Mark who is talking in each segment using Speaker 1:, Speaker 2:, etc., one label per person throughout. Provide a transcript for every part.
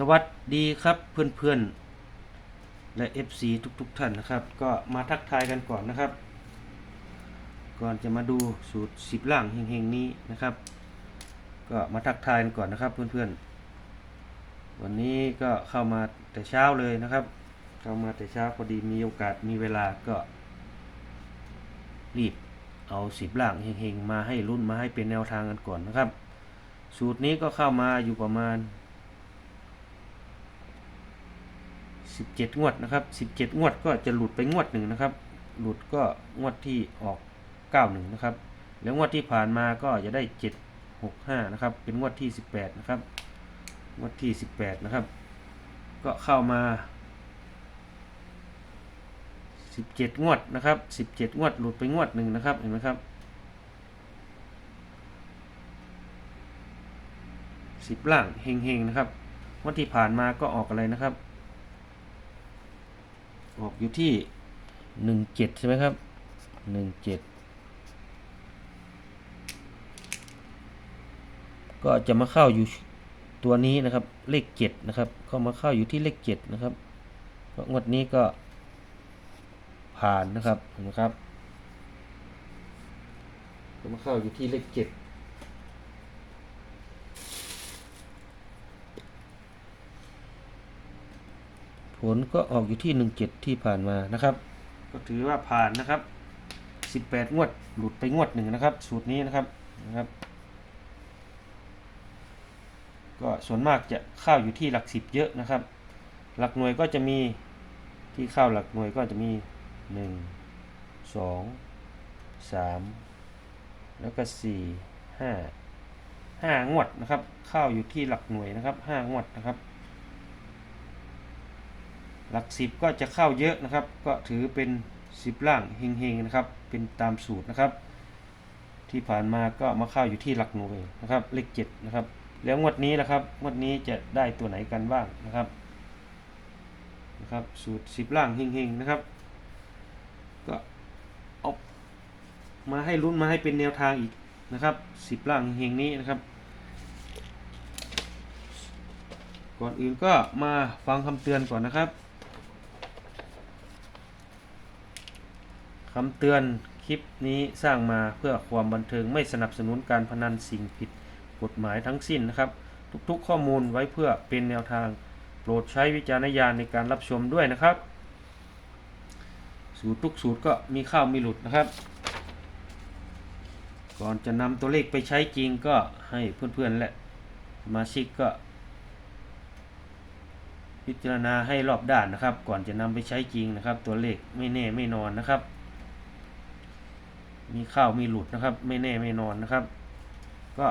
Speaker 1: สวัสดีครับเพื่อนๆ และ FC ทุกๆทท่านนะครับ ก็มาทักทายกันก่อนนะครับ ก่อนจะมาดูสูตรสิบล่างเฮงๆนี้นะครับ ก็มาทักทายกันก่อนนะครับเพื่อนๆ วันนี้ก็เข้ามาแต่เช้าเลยนะครับ เข้ามาแต่เช้าพอดีมีโอกาสมีเวลาก็ รีบเอาสิบล่างเฮงๆมาให้รุ่นมาให้เป็นแนวทางกันก่อนนะครับ สูตรนี้ก็เข้ามาอยู่ประมาณ 17 งวดนะครับ 17 งวดก็จะหลุดไปงวดหนึ่งนะครับ หลุดก็งวดที่ออก 91 นะครับ แล้วงวดที่ผ่านมาก็จะได้ 765 นะครับ เป็นงวดที่ 18 นะครับ งวดที่ 18 นะครับ ก็เข้ามา 17 งวดนะครับ 17 งวดหลุดไปงวดหนึ่งนะครับ เห็นไหมครับ10ล่างเฮงๆนะครับงวดที่ผ่านมาก็ออกอะไรนะครับ ออกอยู่ที่หนึ่งเจ็ดใช่ไหมครับหนึ่งเจ็ดก็จะมาเข้าอยู่ตัวนี้นะครับเลขเจ็ดนะครับก็มาเข้าอยู่ที่เลขเจ็ดนะครับก็งวดนี้ก็ผ่านนะครับเห็นะครับก็มาเข้าอยู่ที่เลขเจ็ด ผลก็ออกอยู่ที่ 17 ที่ผ่านมานะครับ ก็ถือว่าผ่านนะครับ 18 งวด หลุดไปงวดหนึ่งนะครับ สูตรนี้นะครับนะครับ ก็ส่วนมากจะเข้าอยู่ที่หลักสิบเยอะนะครับ หลักหน่วยก็จะมีที่เข้าหลักหน่วยก็จะมี 1 2 3 แล้วก็ 4 5 5 งวดนะครับ เข้าอยู่ที่หลักหน่วยนะครับ 5 งวดนะครับ หลักสิบก็จะเข้าเยอะนะครับ ก็ถือเป็นสิบล่างเฮงๆนะครับ เป็นตามสูตรนะครับ ที่ผ่านมาก็มาเข้าอยู่ที่หลักหน่วยนะครับ เลขเจ็ดนะครับ แล้วงวดนี้นะครับ งวดนี้จะได้ตัวไหนกันบ้างนะครับ นะครับ สูตรสิบล่างเฮงๆนะครับ ก็เอามาให้ลุ้นมาให้เป็นแนวทางอีกนะครับสิบล่างเฮงนี้นะครับก่อนอื่นก็มาฟังคำเตือนก่อนนะครับ คำเตือนคลิปนี้สร้างมาเพื่อความบันเทิงไม่สนับสนุนการพนันสิ่งผิดกฎหมายทั้งสิ้นนะครับ ทุกๆข้อมูลไว้เพื่อเป็นแนวทาง โปรดใช้วิจารณญาณในการรับชมด้วยนะครับ สูตรทุกสูตรก็มีเข้ามีหลุดนะครับ ก่อนจะนำตัวเลขไปใช้จริงก็ให้เพื่อนๆและสมาชิกก็พิจารณาให้รอบด้านนะครับ ก่อนจะนำไปใช้จริงนะครับ ตัวเลขไม่แน่ไม่นอนนะครับ มีเข้ามีหลุดนะครับ ไม่แน่ไม่นอนนะครับ ก็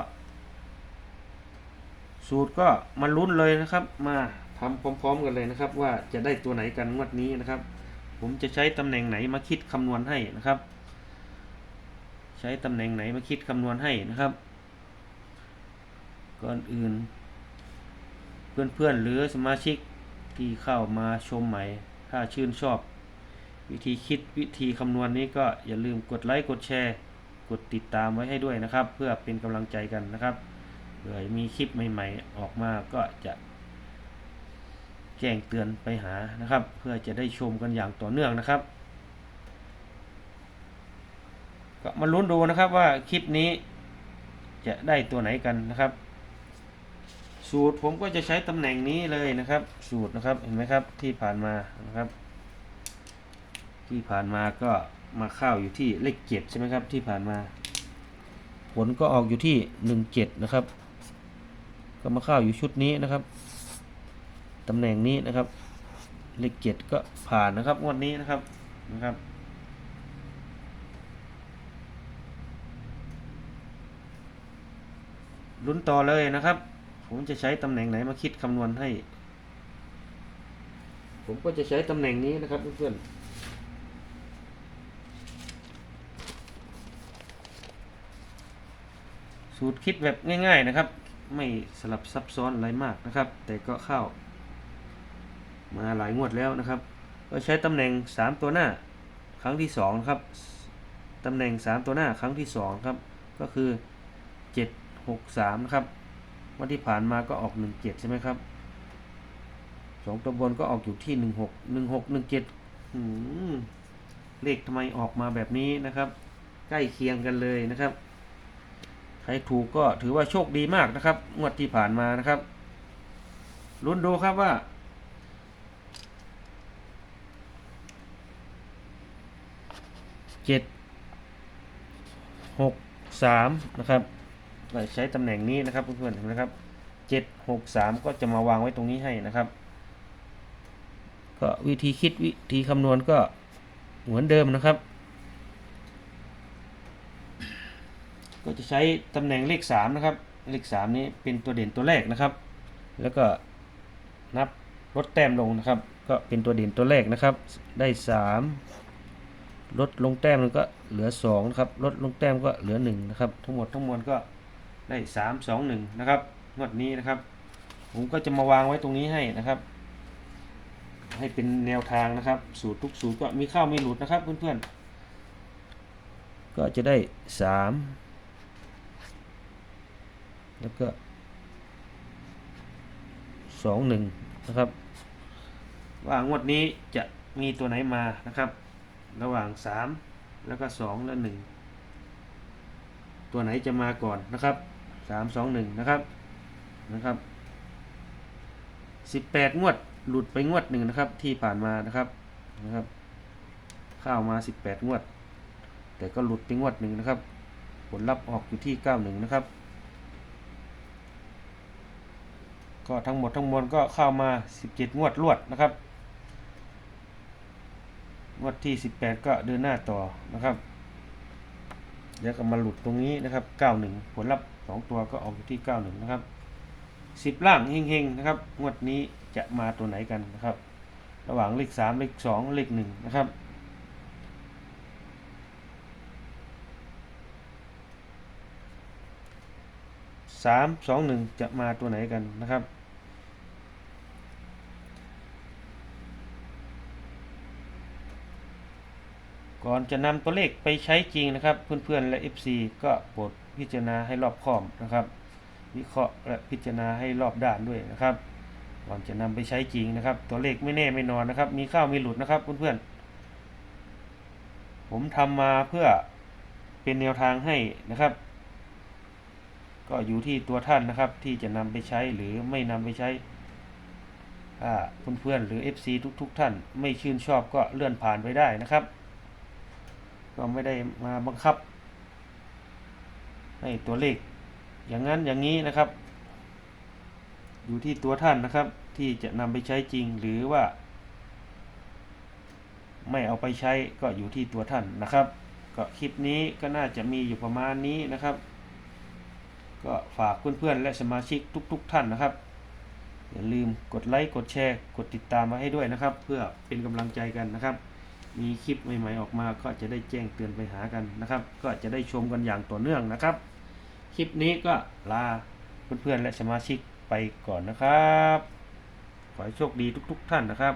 Speaker 1: สูตรก็มาลุ้นเลยนะครับ มาทำพร้อม ๆ กันเลยนะครับ ว่าจะได้ตัวไหนกันงวดนี้นะครับ ผมจะใช้ตำแหน่งไหนมาคิดคำนวณให้นะครับ ใช้ตำแหน่งไหนมาคิดคำนวณให้นะครับ ก่อนอื่น เพื่อนๆหรือสมาชิกที่เข้ามาชมใหม่ ถ้าชื่นชอบ วิธีคิดวิธีคำนวณนี้ก็อย่าลืมกดไลค์กดแชร์ กดติดตามไว้ให้ด้วยนะครับ เพื่อเป็นกำลังใจกันนะครับเผื่อมีคลิปใหม่ ๆ ออกมาก็จะแจ้งเตือนไปหานะครับ เพื่อจะได้ชมกันอย่างต่อเนื่องนะครับ ก็มาลุ้นดูนะครับว่าคลิปนี้จะได้ตัวไหนกันนะครับ สูตรผมก็จะใช้ตำแหน่งนี้เลยนะครับ สูตรนะครับเห็นไหมครับที่ผ่านมานะครับ ที่ผ่านมาก็มาเข้าอยู่ที่เลขเจ็ดใช่ไหมครับที่ผ่านมา ผลก็ออกอยู่ที่หนึ่งเจ็ดนะครับ ก็มาเข้าอยู่ชุดนี้นะครับตำแหน่งนี้นะครับ เลขเจ็ดก็ผ่านนะครับงวดนี้นะครับนะครับลุ้นต่อเลยนะครับ ผมจะใช้ตำแหน่งไหนมาคิดคำนวณให้ ผมก็จะใช้ตำแหน่งนี้นะครับเพื่อนๆ สูตรคิดแบบง่ายๆนะครับ ไม่สลับซับซ้อนอะไรมากนะครับ แต่ก็เข้า มาหลายงวดแล้วนะครับ ก็ใช้ตำแหน่ง 3 ตัวหน้าครั้งที่2นะครับตำแหน่ง 3 ตัวหน้าครั้งที่2ครับก็คือ 7 6 3นะครับวันที่ผ่านมาก็ออก 1 7 ใช่ไหมครับสองตัวบนก็ออกอยู่ที่หนึ่งหกหนึ่งหกหนึ่งเจ็ดเลขทำไมออกมาแบบนี้นะครับ ใกล้เคียงกันเลยนะครับ รถูกก็ถือว่าโชคดีมากนะครับ งวดที่ผ่านมานะครับลุ้นดูครับว่า เจ็ดหกสามนะครับใช้ตำแหน่งนี้นะครับเพื่อนๆเห็นไหมครับเจ็ดหกสามก็จะมาวางไว้ตรงนี้ให้นะครับ ก็วิธีคิดวิธีคำนวณก็เหมือนเดิมนะครับ ก็จะใช้ตำแหน่งเลขสามนะครับ เลขสามนี้เป็นตัวเด่นตัวแรกนะครับ แล้วก็นับลดแต้มลงนะครับ ก็เป็นตัวเด่นตัวแรกนะครับ ได้สามลดลงแต้มก็เหลือสองนะครับ ลดลงแต้มก็เหลือหนึ่งนะครับ ทั้งหมดทั้งมวลก็ได้สามสองหนึ่งนะครับ งวดนี้นะครับ ผมก็จะมาวางไว้ตรงนี้ให้นะครับ ให้เป็นแนวทางนะครับ สูตรทุกสูตรก็มีเข้าไม่หลุดนะครับเพื่อนๆ ก็จะได้สาม แล้วก็สองหนึ่งนะครับ ว่างวดนี้จะมีตัวไหนมานะครับ ระหว่างสามแล้วก็สองและหนึ่งตัวไหนจะมาก่อนนะครับสามสองหนึ่งนะครับนะครับสิบแปดงวดหลุดไปงวดหนึ่งนะครับ ที่ผ่านมานะครับนะครับ เข้ามาสิบแปดงวด แต่ก็หลุดไปงวดหนึ่งนะครับ ผลลัพธ์ออกอยู่ที่เก้าหนึ่งนะครับ ก็ทั้งหมดทั้งมวลก็เข้ามา 17 งวดรวดนะครับ งวดที่ 18 ก็เดินหน้าต่อนะครับ เดี๋ยวก็มาหลุดตรงนี้นะครับ 91 ผลลัพธ์ 2 ตัวก็ออกอยู่ที่ 91 นะครับ 10 ล่างเฮงๆนะครับ งวดนี้จะมาตัวไหนกันนะครับ ระหว่างเลข 3 เลข 2 เลข 1 นะครับสามสองหนึ่งจะมาตัวไหนกันนะครับ ก่อนจะนำตัวเลขไปใช้จริงนะครับ เพื่อนๆและ FC ก็โปรดพิจารณาให้รอบคอบนะครับ วิเคราะห์และพิจารณาให้รอบด้านด้วยนะครับ ก่อนจะนำไปใช้จริงนะครับ ตัวเลขไม่แน่ไม่นอนนะครับ มีเข้ามีหลุดนะครับเพื่อนๆผมทำมาเพื่อเป็นแนวทางให้นะครับ ก็อยู่ที่ตัวท่านนะครับที่จะนำไปใช้หรือไม่นำไปใช้เพื่อนๆหรือ FC ทุกๆ ท่าน ไม่ชื่นชอบก็เลื่อนผ่านไปได้นะครับ ก็ไม่ได้มาบังคับ ให้ตัวเลข อย่างนั้นอย่างนี้นะครับ อยู่ที่ตัวท่านนะครับ ที่จะนำไปใช้จริงหรือว่า ไม่เอาไปใช้ก็อยู่ที่ตัวท่านนะครับ ก็คลิปนี้ก็น่าจะมีอยู่ประมาณนี้นะครับ ก็ฝากเพื่อนๆและสมาชิกทุก ๆ ท่านนะครับอย่าลืมกดไลค์ กดแชร์ กดติดตามมาให้ด้วยนะครับ เพื่อเป็นกำลังใจกันนะครับ มีคลิปใหม่ๆออกมาก็จะได้แจ้งเตือนไปหากันนะครับ ก็จะได้ชมกันอย่างต่อเนื่องนะครับ คลิปนี้ก็ลาเพื่อนๆและสมาชิกไปก่อนนะครับ ขอให้โชคดีทุก ๆ ท่านนะครับ